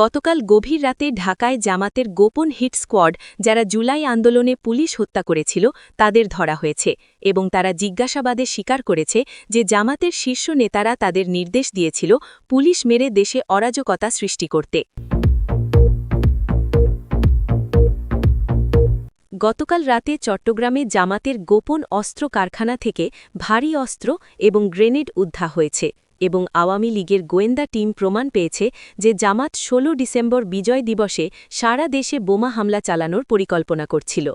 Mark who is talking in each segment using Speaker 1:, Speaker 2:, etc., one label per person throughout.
Speaker 1: গতকাল গভীর রাতে ঢাকায় জামাতের গোপন হিট স্কোয়াড, যারা জুলাই আন্দোলনে পুলিশ হত্যা করেছিল, তাদের ধরা হয়েছে এবং তারা জিজ্ঞাসাবাদে স্বীকার করেছে যে জামাতের শীর্ষ নেতারা তাদের নির্দেশ দিয়েছিল পুলিশ মেরে দেশে অরাজকতা সৃষ্টি করতে। গতকাল রাতে চট্টগ্রামে জামাতের গোপন অস্ত্র কারখানা থেকে ভারী অস্ত্র এবং গ্রেনেড উদ্ধার হয়েছে। এবং আওয়ামী লীগের গোয়েন্দা টিম প্রমাণ পেয়েছে যে জামাত ১৬ ডিসেম্বর বিজয় দিবসে সারা দেশে বোমা হামলা চালানোর পরিকল্পনা করছিল।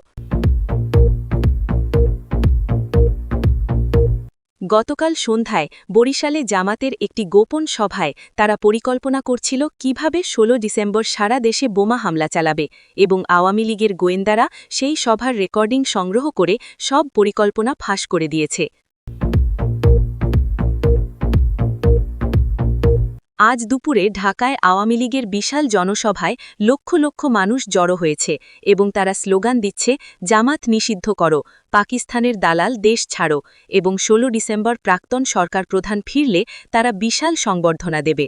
Speaker 1: গতকাল সন্ধ্যায় বরিশালে জামাতের একটি গোপন সভায় তারা পরিকল্পনা করছিল কীভাবে ১৬ ডিসেম্বর সারা দেশে বোমা হামলা চালাবে এবং আওয়ামী লীগের গোয়েন্দারা সেই সভার রেকর্ডিং সংগ্রহ করে সব পরিকল্পনা ফাঁস করে দিয়েছে। আজ দুপুরে ঢাকায় আওয়ামী লীগের বিশাল জনসভায় লক্ষ লক্ষ মানুষ জড়ো হয়েছে এবং তারা স্লোগান দিচ্ছে, জামাত নিষিদ্ধ করো, পাকিস্তানের দালাল দেশ ছাড়ো এবং ১৬ ডিসেম্বর প্রাক্তন সরকার প্রধান ফিরলে তারা বিশাল সংবর্ধনা দেবে।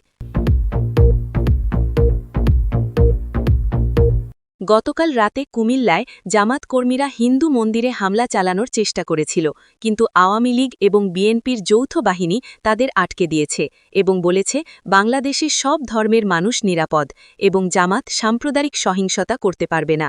Speaker 1: গতকাল রাতে কুমিল্লায় জামাত কর্মীরা হিন্দু মন্দিরে হামলা চালানোর চেষ্টা করেছিল, কিন্তু আওয়ামী লীগ এবং বিএনপির যৌথ বাহিনী তাদের আটকে দিয়েছে এবং বলেছে বাংলাদেশে সব ধর্মের মানুষ নিরাপদ এবং জামাত সাম্প্রদায়িক সহিংসতা করতে পারবে না।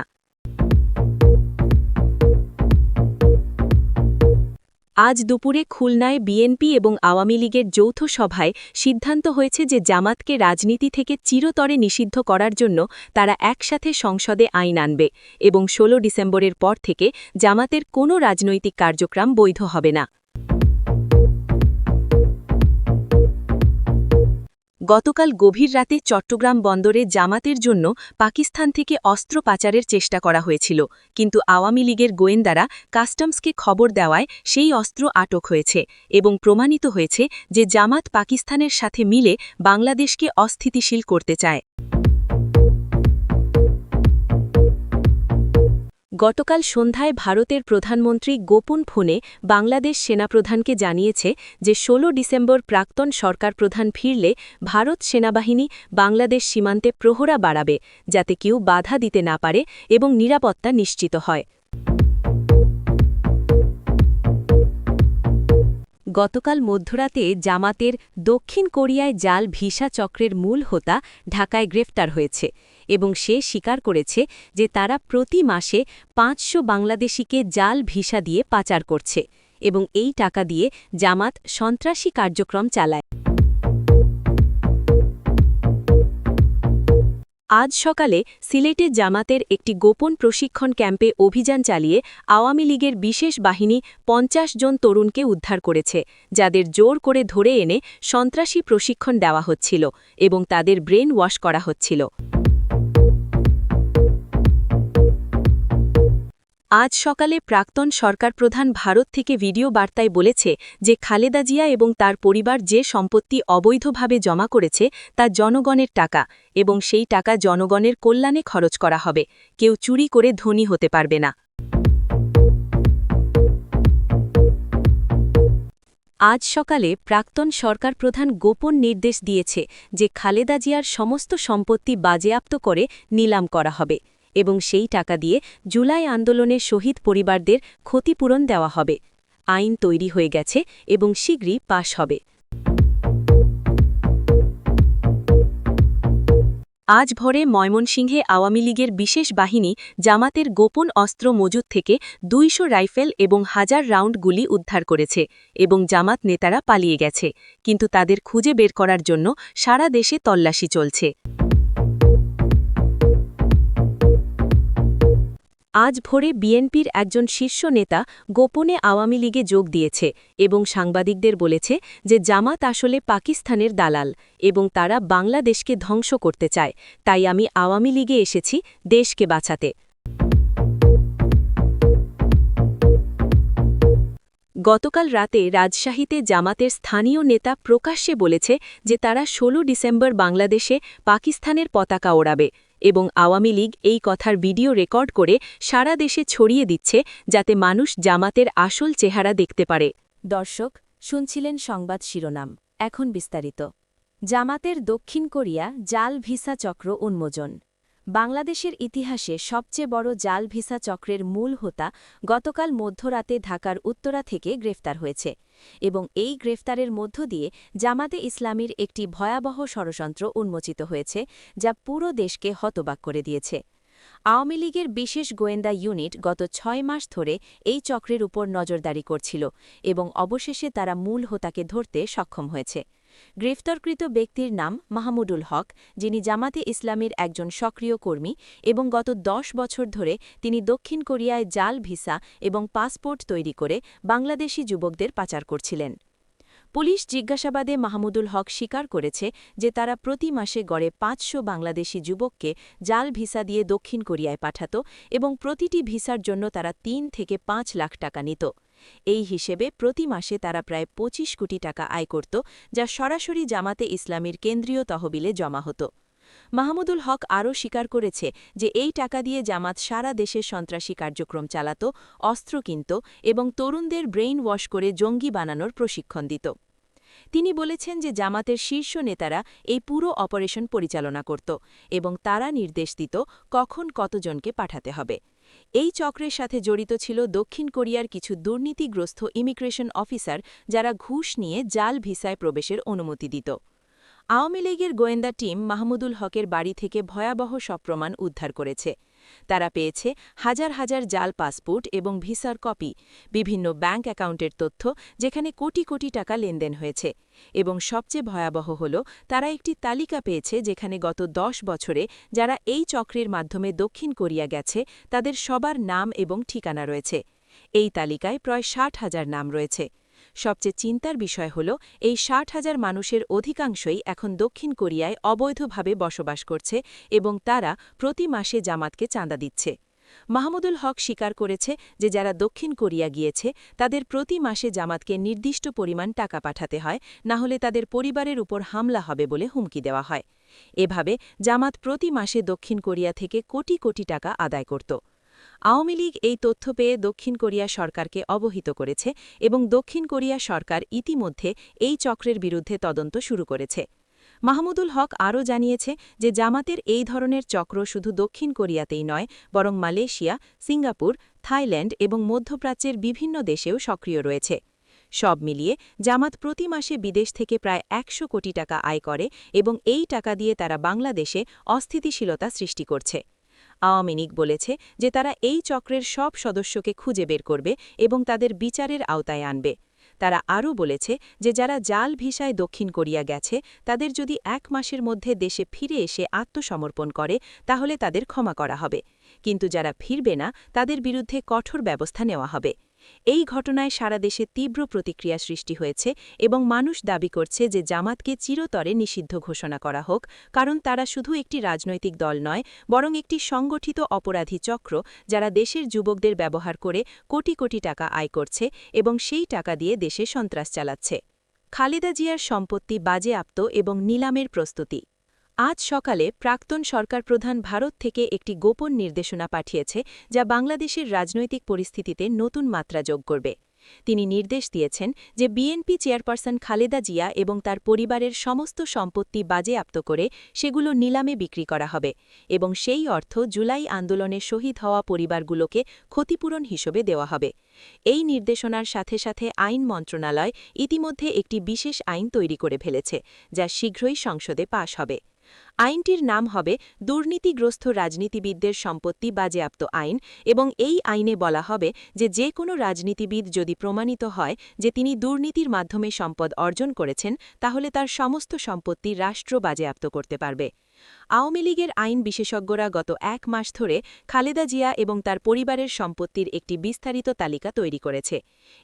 Speaker 1: আজ দুপুরে খুলনায় বিএনপি এবং আওয়ামী লীগের যৌথ সভায় সিদ্ধান্ত হয়েছে যে জামাতকে রাজনীতি থেকে চিরতরে নিষিদ্ধ করার জন্য তারা একসাথে সংসদে আইন আনবে এবং ১৬ ডিসেম্বরের পর থেকে জামাতের কোনো রাজনৈতিক কার্যক্রম বৈধ হবে না। গতকাল গভীর রাতে চট্টগ্রাম বন্দরে জামাতের জন্য পাকিস্তান থেকে অস্ত্র পাচারের চেষ্টা করা হয়েছিল, কিন্তু আওয়ামী লীগের গোয়েন্দারা কাস্টমসকে খবর দেওয়ায় সেই অস্ত্র আটক হয়েছে এবং প্রমাণিত হয়েছে যে জামাত পাকিস্তানের সাথে মিলে বাংলাদেশকে অস্থিতিশীল করতে চায়। গতকাল সন্ধ্যায় ভারতের প্রধানমন্ত্রী গোপন ফোনে বাংলাদেশ সেনাপ্রধানকে জানিয়েছে যে ১৬ ডিসেম্বর প্রাক্তন সরকার প্রধান ফিরলে ভারত সেনাবাহিনী বাংলাদেশ সীমান্তে প্রহরা বাড়াবে, যাতে কেউ বাধা দিতে না পারে এবং নিরাপত্তা নিশ্চিত হয়। গতকাল মধ্যরাতে জামাতের দক্ষিণ কোরিয়ায় জাল ভিসা চক্রের মূল হোতা ঢাকায় গ্রেফতার হয়েছে। এবং সে স্বীকার করেছে যে তারা প্রতি মাসে পাঁচশো বাংলাদেশিকে জাল ভিসা দিয়ে পাচার করছে এবং এই টাকা দিয়ে জামাত সন্ত্রাসী কার্যক্রম চালায়। আজ সকালে সিলেটে জামাতের একটি গোপন প্রশিক্ষণ ক্যাম্পে অভিযান চালিয়ে আওয়ামী লীগের বিশেষ বাহিনী পঞ্চাশ জন তরুণকে উদ্ধার করেছে, যাদের জোর করে ধরে এনে সন্ত্রাসী প্রশিক্ষণ দেওয়া হচ্ছিল এবং তাদের ব্রেন ওয়াশ করা হচ্ছিল। আজ সকালে প্রাক্তন সরকার প্রধান ভারত থেকে ভিডিও বার্তায় বলেছে যে খালেদা জিয়া এবং তার পরিবার যে সম্পত্তি অবৈধভাবে জমা করেছে তা জনগণের টাকা এবং সেই টাকা জনগণের কল্যাণে খরচ করা হবে। কেউ চুরি করে ধনী হতে পারবে না। আজ সকালে প্রাক্তন সরকার প্রধান গোপন নির্দেশ দিয়েছে যে খালেদা জিয়ার সমস্ত সম্পত্তি বাজেয়াপ্ত করে নিলাম করা হবে। এবং সেই টাকা দিয়ে জুলাই আন্দোলনে শহীদ পরিবারদের ক্ষতিপূরণ দেওয়া হবে। আইন তৈরি হয়ে গেছে এবং শীঘ্রই পাশ হবে। আজ ভোরে ময়মনসিংহে আওয়ামী লীগের বিশেষ বাহিনী জামাতের গোপন অস্ত্র মজুদ থেকে দুইশো রাইফেল এবং হাজার রাউন্ড গুলি উদ্ধার করেছে এবং জামাত নেতারা পালিয়ে গেছে। কিন্তু তাদের খুঁজে বের করার জন্য সারা দেশে তল্লাশি চলছে। আজ ভোরে বিএনপির একজন শীর্ষ নেতা গোপনে আওয়ামী লীগে যোগ দিয়েছে এবং সাংবাদিকদের বলেছে যে জামাত আসলে পাকিস্তানের দালাল এবং তারা বাংলাদেশকে ধ্বংস করতে চায়, তাই আমি আওয়ামী লীগে এসেছি দেশকে বাঁচাতে। গতকাল রাতে রাজশাহীতে জামাতের স্থানীয় নেতা প্রকাশ্যে বলেছে যে তারা ১৬ ডিসেম্বর বাংলাদেশে পাকিস্তানের পতাকা ওড়াবে। এবং আওয়ামী লীগ এই কথার ভিডিও রেকর্ড করে সারা দেশে ছড়িয়ে দিচ্ছে যাতে মানুষ জামাতের আসল চেহারা দেখতে পারে। দর্শক, শুনছিলেন সংবাদ শিরোনাম। এখন বিস্তারিত। জামাতের দক্ষিণ কোরিয়া জাল ভিসা চক্র উন্মোচন। বাংলাদেশের ইতিহাসে সবচেয়ে বড় জাল ভিসা চক্রের মূল হোতা গতকাল মধ্যরাতে ঢাকার উত্তরা থেকে গ্রেফতার হয়েছে এবং এই গ্রেফতারের মধ্য দিয়ে জামাতে ইসলামীর একটি ভয়াবহ ষড়যন্ত্র উন্মোচিত হয়েছে, যা পুরো দেশকে হতবাক করে দিয়েছে। আওয়ামী লীগের বিশেষ গোয়েন্দা ইউনিট গত ছয় মাস ধরে এই চক্রের উপর নজরদারি করছিল এবং অবশেষে তারা মূল হোতাকে ধরতে সক্ষম হয়েছে। গ্রেফতারকৃত ব্যক্তির নাম মাহমুদুল হক, যিনি জামাতে ইসলামের একজন সক্রিয় কর্মী এবং গত দশ বছর ধরে তিনি দক্ষিণ কোরিয়ায় জাল ভিসা এবং পাসপোর্ট তৈরি করে বাংলাদেশি যুবকদের পাচার করছিলেন। পুলিশ জিজ্ঞাসাবাদে মাহমুদুল হক স্বীকার করেছে যে তারা প্রতি মাসে গড়ে পাঁচশো বাংলাদেশি যুবককে জাল ভিসা দিয়ে দক্ষিণ কোরিয়ায় পাঠাত এবং প্রতিটি ভিসার জন্য তারা তিন থেকে পাঁচ লাখ টাকা নিত। এই হিসেবে প্রতি মাসে তারা প্রায় ২৫ কোটি টাকা আয় করত, যা সরাসরি জামাতে ইসলামীর কেন্দ্রীয় তহবিলে জমা হতো। মাহমুদুল হক আরও স্বীকার করেছে যে এই টাকা দিয়ে জামাত সারা দেশে সন্ত্রাসী কার্যক্রম চালাত, অস্ত্র কিনত এবং তরুণদের ব্রেইন ওয়াশ করে জঙ্গি বানানোর প্রশিক্ষণ দিত। তিনি বলেছেন যে জামাতের শীর্ষ নেতারা এই পুরো অপারেশন পরিচালনা করত এবং তারা নির্দেশ দিত কখন কতজনকে পাঠাতে হবে। এই চক্রের সাথে জড়িত ছিল দক্ষিণ কোরিয়ার কিছু দুর্নীতিগ্রস্ত ইমিগ্রেশন অফিসার যারা ঘুষ নিয়ে জাল ভিসায় প্রবেশের অনুমতি দিত। আওয়ামী লীগের গোয়েন্দা টিম মাহমুদুল হকের বাড়ি থেকে ভয়াবহ সব প্রমাণ উদ্ধার করেছে। তারা পেয়েছে হাজার হাজার জাল পাসপোর্ট এবং ভিসার কপি, বিভিন্ন ব্যাংক অ্যাকাউন্টের তথ্য যেখানে কোটি কোটি টাকা লেনদেন হয়েছে এবং সবচেয়ে ভয়াবহ হল তারা একটি তালিকা পেয়েছে যেখানে গত দশ বছরে যারা এই চক্রের মাধ্যমে দক্ষিণ কোরিয়া গেছে তাদের সবার নাম এবং ঠিকানা রয়েছে। এই তালিকায় প্রায় ষাট হাজার নাম রয়েছে। সবচেয়ে চিন্তার বিষয় হল, এই ষাট হাজার মানুষের অধিকাংশই এখন দক্ষিণ কোরিয়ায় অবৈধভাবে বসবাস করছে এবং তারা প্রতি মাসে জামাতকে চাঁদা দিচ্ছে। মাহমুদুল হক স্বীকার করেছে যে যারা দক্ষিণ কোরিয়া গিয়েছে, তাদের প্রতি মাসে জামাতকে নির্দিষ্ট পরিমাণ টাকা পাঠাতে হয়, না হলে তাদের পরিবারের উপর হামলা হবে বলে হুমকি দেওয়া হয়। এভাবে জামাত প্রতি মাসে দক্ষিণ কোরিয়া থেকে কোটি কোটি টাকা আদায় করত। আওয়ামী লীগ এই তথ্য পেয়ে দক্ষিণ কোরিয়া সরকারকে অবহিত করেছে এবং দক্ষিণ কোরিয়া সরকার ইতিমধ্যে এই চক্রের বিরুদ্ধে তদন্ত শুরু করেছে। মাহমুদুল হক আরও জানিয়েছে যে জামাতের এই ধরনের চক্র শুধু দক্ষিণ কোরিয়াতেই নয়, বরং মালয়েশিয়া, সিঙ্গাপুর, থাইল্যান্ড এবং মধ্যপ্রাচ্যের বিভিন্ন দেশেও সক্রিয় রয়েছে। সব মিলিয়ে জামাত প্রতি মাসে বিদেশ থেকে প্রায় একশো কোটি টাকা আয় করে এবং এই টাকা দিয়ে তারা বাংলাদেশে অস্থিতিশীলতা সৃষ্টি করছে। আওয়ামী লীগ বলেছে যে তারা এই চক্রের সব সদস্যকে খুঁজে বের করবে এবং তাদের বিচারের আওতায় আনবে। তারা আরও বলেছে যে যারা জাল ভিসায় দক্ষিণ কোরিয়া গেছে, তাদের যদি এক মাসের মধ্যে দেশে ফিরে এসে আত্মসমর্পণ করে, তাহলে তাদের ক্ষমা করা হবে। কিন্তু যারা ফিরবে না, তাদের বিরুদ্ধে কঠোর ব্যবস্থা নেওয়া হবে। এই ঘটনায় সারা দেশে তীব্র প্রতিক্রিয়া সৃষ্টি হয়েছে এবং মানুষ দাবি করছে যে জামাতকে চিরতরে নিষিদ্ধ ঘোষণা করা হোক, কারণ তারা শুধু একটি রাজনৈতিক দল নয়, বরং একটি সংগঠিত অপরাধী চক্র যারা দেশের যুবকদের ব্যবহার করে কোটি কোটি টাকা আয় করছে এবং সেই টাকা দিয়ে দেশে সন্ত্রাস চালাচ্ছে। খালেদা জিয়ার সম্পত্তি বাজেয়াপ্ত এবং নিলামের প্রস্তুতি। আজ সকালে প্রাক্তন সরকার প্রধান ভারত থেকে একটি গোপন নির্দেশনা পাঠিয়েছে, যা বাংলাদেশের রাজনৈতিক পরিস্থিতিতে নতুন মাত্রা যোগ করবে। তিনি নির্দেশ দিয়েছেন যে বিএনপি চেয়ারপারসন খালেদা জিয়া এবং তার পরিবারের সমস্ত সম্পত্তি বাজেয়াপ্ত করে সেগুলো নিলামে বিক্রি করা হবে এবং সেই অর্থ জুলাই আন্দোলনে শহীদ হওয়া পরিবারগুলোকে ক্ষতিপূরণ হিসেবে দেওয়া হবে। এই নির্দেশনার সাথে সাথে আইন মন্ত্রণালয় ইতিমধ্যে একটি বিশেষ আইন তৈরি করে ফেলেছে, যা শীঘ্রই সংসদে পাশ হবে। আইনটির নাম হবে দুর্নীতিগ্রস্ত রাজনীতিবিদদের সম্পত্তি বাজেয়াপ্ত আইন এবং এই আইনে বলা হবে যে যে কোনো রাজনীতিবিদ যদি প্রমাণিত হয় যে তিনি দুর্নীতির মাধ্যমে সম্পদ অর্জন করেছেন, তাহলে তার সমস্ত সম্পত্তি রাষ্ট্র বাজেয়াপ্ত করতে পারবে। আওয়ামী লীগের আইন বিশেষজ্ঞরা গত এক মাস ধরে খালেদা জিয়া এবং তার পরিবারের সম্পত্তির একটি বিস্তারিত তালিকা তৈরি করেছে।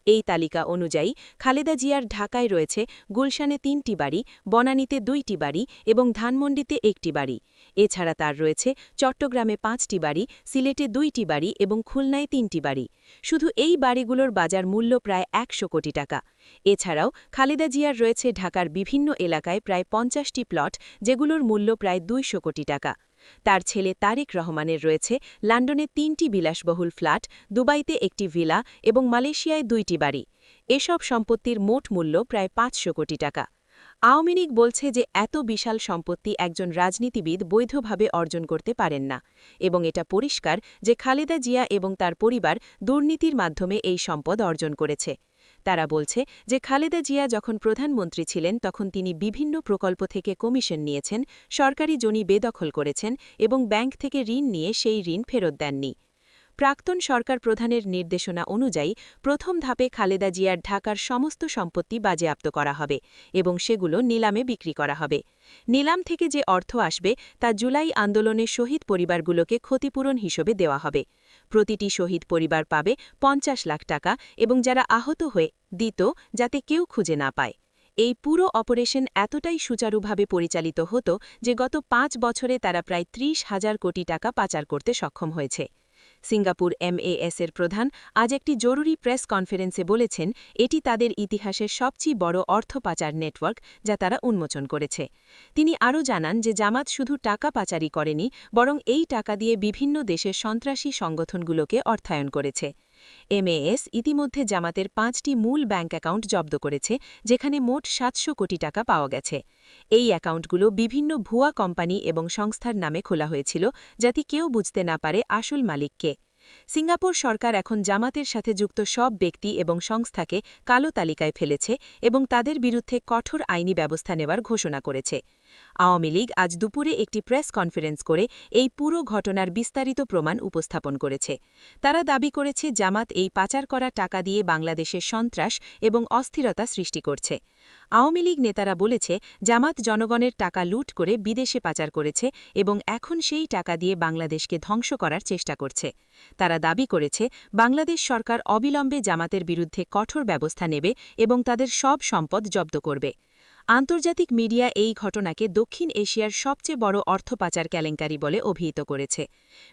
Speaker 1: এই তালিকা অনুযায়ী খালেদা জিয়ার ঢাকায় রয়েছে গুলশানে তিনটি বাড়ি, বনানীতে দুইটি বাড়ি এবং ধানমন্ডিতে একটি বাড়ি। এছাড়া তার রয়েছে চট্টগ্রামে পাঁচটি বাড়ি, সিলেটে দুইটি বাড়ি এবং খুলনায় তিনটি বাড়ি। শুধু এই বাড়িগুলোর বাজার মূল্য প্রায় একশো কোটি টাকা। এছাড়াও খালেদা জিয়ার রয়েছে ঢাকার বিভিন্ন এলাকায় প্রায় পঞ্চাশটি প্লট, যেগুলোর মূল্য প্রায় দুইশো কোটি টাকা। তার ছেলে তারেক রহমানের রয়েছে লন্ডনে তিনটি বিলাসবহুল ফ্ল্যাট, দুবাইতে একটি ভিলা এবং মালয়েশিয়ায় দুইটি বাড়ি। এসব সম্পত্তির মোট মূল্য প্রায় পাঁচশো কোটি টাকা। আওয়ামী লীগ বলছে যে এত বিশাল সম্পত্তি একজন রাজনীতিবিদ বৈধভাবে অর্জন করতে পারেন না এবং এটা পরিষ্কার যে খালেদা জিয়া এবং তার পরিবার দুর্নীতির মাধ্যমে এই সম্পদ অর্জন করেছে। তারা বলছে যে খালেদা জিয়া যখন প্রধানমন্ত্রী ছিলেন, তখন তিনি বিভিন্ন প্রকল্প থেকে কমিশন নিয়েছেন, সরকারি জমি বেদখল করেছেন এবং ব্যাংক থেকে ঋণ নিয়ে সেই ঋণ ফেরত দেননি। প্রাক্তন সরকার প্রধানের নির্দেশনা অনুযায়ী প্রথম ধাপে খালেদা জিয়ার ঢাকার সমস্ত সম্পত্তি বাজেয়াপ্ত করা হবে এবং সেগুলো নিলামে বিক্রি করা হবে। নিলাম থেকে যে অর্থ আসবে তা জুলাই আন্দোলনের শহীদ পরিবারগুলোকে ক্ষতিপূরণ হিসেবে দেওয়া হবে। প্রতিটি শহীদ পরিবার পাবে পঞ্চাশ লাখ টাকা এবং যারা আহত হয়ে দিত যাতে কেউ খুঁজে না পায়। এই পুরো অপারেশন এতটাই সুচারুভাবে পরিচালিত হতো যে গত পাঁচ বছরে তারা প্রায় ত্রিশ হাজার কোটি টাকা পাচার করতে সক্ষম হয়েছে। সিঙ্গাপুর এমএএস এর প্রধান, আজ একটি জরুরি প্রেস কনফারেন্সে বলেছেন, এটি তাদের ইতিহাসের সবচেয়ে বড় অর্থ পাচার নেটওয়ার্ক, যা তারা উন্মোচন করেছে। তিনি আরও জানান যে জামাত শুধু টাকা পাচারই করেনি, বরং এই টাকা দিয়ে বিভিন্ন দেশের সন্ত্রাসী সংগঠনগুলোকে অর্থায়ন করেছে। এমএএস ইতিমধ্যে জামাতের পাঁচটি মূল ব্যাংক অ্যাকাউন্ট জব্দ করেছে, যেখানে মোট সাতশো কোটি টাকা পাওয়া গেছে। এই অ্যাকাউন্টগুলো বিভিন্ন ভুয়া কোম্পানি এবং সংস্থার নামে খোলা হয়েছিল, যাতে কেউ বুঝতে না পারে আসল মালিককে। সিঙ্গাপুর সরকার এখন জামাতের সাথে যুক্ত সব ব্যক্তি এবং সংস্থাকে কালো তালিকায় ফেলেছে এবং তাদের বিরুদ্ধে কঠোর আইনি ব্যবস্থা নেওয়ার ঘোষণা করেছে। আওয়ামী লীগ আজ দুপুরে একটি প্রেস কনফারেন্স করে এই পুরো ঘটনার বিস্তারিত প্রমাণ উপস্থাপন করেছে। তারা দাবি করেছে জামাত এই পাচার করা টাকা দিয়ে বাংলাদেশের সন্ত্রাস এবং অস্থিরতা সৃষ্টি করছে। আওয়ামী লীগ নেতারা বলেছে, জামাত জনগণের টাকা লুট করে বিদেশে পাচার করেছে এবং এখন সেই টাকা দিয়ে বাংলাদেশকে ধ্বংস করার চেষ্টা করছে। তারা দাবি করেছে, বাংলাদেশ সরকার অবিলম্বে জামাতের বিরুদ্ধে কঠোর ব্যবস্থা নেবে এবং তাদের সব সম্পদ জব্দ করবে। আন্তর্জাতিক মিডিয়া এই ঘটনাকে দক্ষিণ এশিয়ার সবচেয়ে বড় অর্থ পাচার কেলেঙ্কারি বলে অভিহিত করেছে।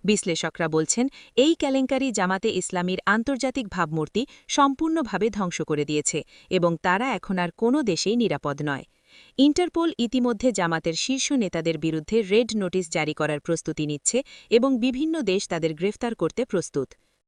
Speaker 1: বিশ্লেষকরা বলছেন, এই কেলেঙ্কারি জামাতে ইসলামীর আন্তর্জাতিক ভাবমূর্তি সম্পূর্ণভাবে ধ্বংস করে দিয়েছে এবং তারা এখন আর কোনো দেশেই নিরাপদ নয়। ইন্টারপোল ইতিমধ্যে জামাতের শীর্ষ নেতাদের বিরুদ্ধে রেড নোটিশ জারি করার প্রস্তুতি নিচ্ছে এবং বিভিন্ন দেশ তাদের গ্রেফতার করতে প্রস্তুত।